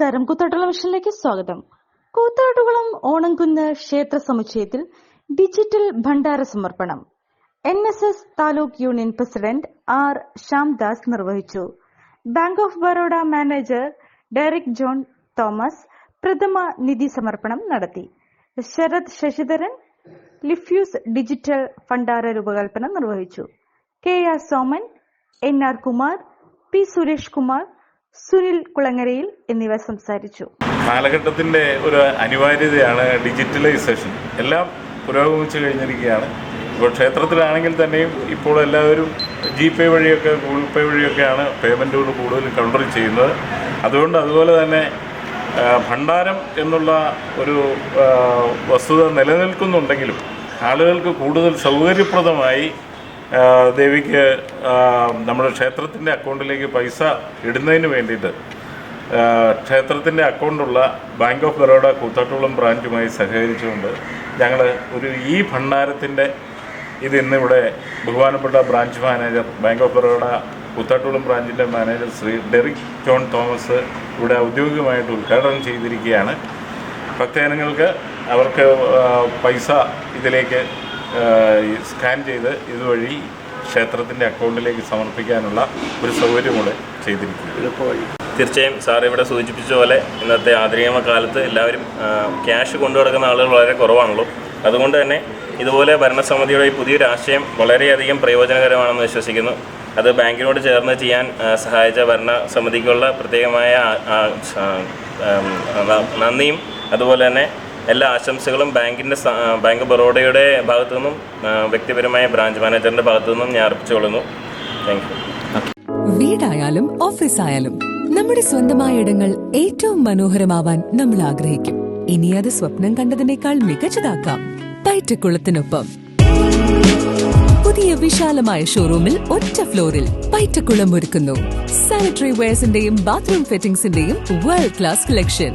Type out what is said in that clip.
നമസ്കാരം. കൂത്താട്ടുള്ള മിഷനിലേക്ക് സ്വാഗതം. കൂത്താട്ടുകുളം ഓണംകുന്ന് ക്ഷേത്ര സമുച്ചയത്തിൽ ഡിജിറ്റൽ ഭണ്ഡാര സമർപ്പണം. N S S taluk union president R Shyamdas നിർവഹിച്ചു. Bank of Baroda manager Derick John Thomas പ്രഥമ നിധി സമർപ്പണം നടത്തി. ശരത് ശശിധരൻ ലിഫ്യൂസ് ഡിജിറ്റൽ ഭണ്ഡാര രൂപകൽപ്പന നിർവഹിച്ചു. K R Soman N R Kumar P Suresh Kumar Sunil കുളങ്ങരയിൽ എന്നിവർ സംസാരിച്ചു. കാലഘട്ടത്തിന്റെ ഒരു അനിവാര്യതയാണ് ഡിജിറ്റലൈസേഷൻ. എല്ലാം പുരോഗമിച്ചു കഴിഞ്ഞിരിക്കുകയാണ്. ഇപ്പോൾ ക്ഷേത്രത്തിലാണെങ്കിൽ തന്നെയും ഇപ്പോൾ എല്ലാവരും ജി പേ വഴിയൊക്കെ ഗൂഗിൾ പേ വഴിയൊക്കെയാണ് പേയ്മെന്റുകൾ കൂടുതൽ കൗണ്ടർ ചെയ്യുന്നത്. അതുകൊണ്ട് അതുപോലെ തന്നെ ഭണ്ഡാരം എന്നുള്ള ഒരു വസ്തുത നിലനിൽക്കുന്നുണ്ടെങ്കിലും ആളുകൾക്ക് കൂടുതൽ സൗകര്യപ്രദമായി ദേവിക്ക് നമ്മുടെ ക്ഷേത്രത്തിന്റെ അക്കൗണ്ടിലേക്ക് പൈസ ഇടുന്നതിന് വേണ്ടിയിട്ട് ക്ഷേത്രത്തിന്റെ അക്കൗണ്ടുള്ള ബാങ്ക് ഓഫ് ബറോഡ കൂത്താട്ടുകുളം ബ്രാഞ്ചുമായി സഹകരിച്ചുകൊണ്ട് ഞങ്ങൾ ഒരു ഈ ഭണ്ഡാരത്തിന്റെ ഇത് ഇന്നിവിടെ ബഹുമാനപ്പെട്ട branch manager bank of Baroda Koothattukulam ബ്രാഞ്ചിന്റെ manager Sri Derick John Thomas ഇവിടെ ഔദ്യോഗികമായിട്ട് ഉദ്ഘാടനം ചെയ്തിരിക്കുകയാണ്. ഭക്തജനങ്ങൾക്ക് അവർക്ക് പൈസ ഇതിലേക്ക് സ്കാൻ ചെയ്ത് ഇതുവഴി ക്ഷേത്രത്തിന്റെ അക്കൗണ്ടിലേക്ക് സമർപ്പിക്കാനുള്ള ഒരു സൗകര്യം കൂടെ ചെയ്തിരിക്കുന്നു തീർച്ചയായും സാർ ഇവിടെ സൂചിപ്പിച്ച പോലെ ഇന്നത്തെ ആധുനിക കാലത്ത് എല്ലാവരും ക്യാഷ് കൊണ്ടു നടക്കുന്ന ആളുകൾ വളരെ കുറവാണല്ലോ. അതുകൊണ്ട് തന്നെ ഇതുപോലെ ഭരണസമിതിയുടെ ഈ പുതിയൊരു ആശയം വളരെയധികം പ്രയോജനകരമാണെന്ന് വിശ്വസിക്കുന്നു. അത് ബാങ്കിനോട് ചേർന്ന് ചെയ്യാൻ സഹായിച്ച ഭരണസമിതിക്കുള്ള പ്രത്യേകമായ നന്ദിയും അതുപോലെ തന്നെ എല്ലാ ആശംസകളും ബാങ്കിന്റെ ബാങ്ക് ബറോഡയുടെ ഭാഗത്തു നിന്നും വ്യക്തിപരമായ ബ്രാഞ്ച് മാനേജറിന്റെ ഭാഗത്തു നിന്നും ഞാൻ അർപ്പിച്ചുകൊള്ളുന്നു താങ്ക് യു വീടായാലും ഓഫീസായാലും നമ്മുടെ സ്വന്തമായ ഇടങ്ങൾ ഏറ്റവും മനോഹരമാവാൻ നമ്മൾ ആഗ്രഹിക്കും. ഇനി അത് സ്വപ്നം കണ്ടതിനേക്കാൾ മികച്ചതാക്കാം. പൈറ്റക്കുളത്തിനൊപ്പം. പുതിയ വിശാലമായ ഷോറൂമിൽ ഒറ്റ ഫ്ലോറിൽ പൈറ്റക്കുളം ഒരുക്കുന്നു. സാനിറ്ററി വെയർസിന്റെയും ബാത്റൂം ഫിറ്റിംഗ്സിന്റെയും വേൾഡ് ക്ലാസ് കളക്ഷൻ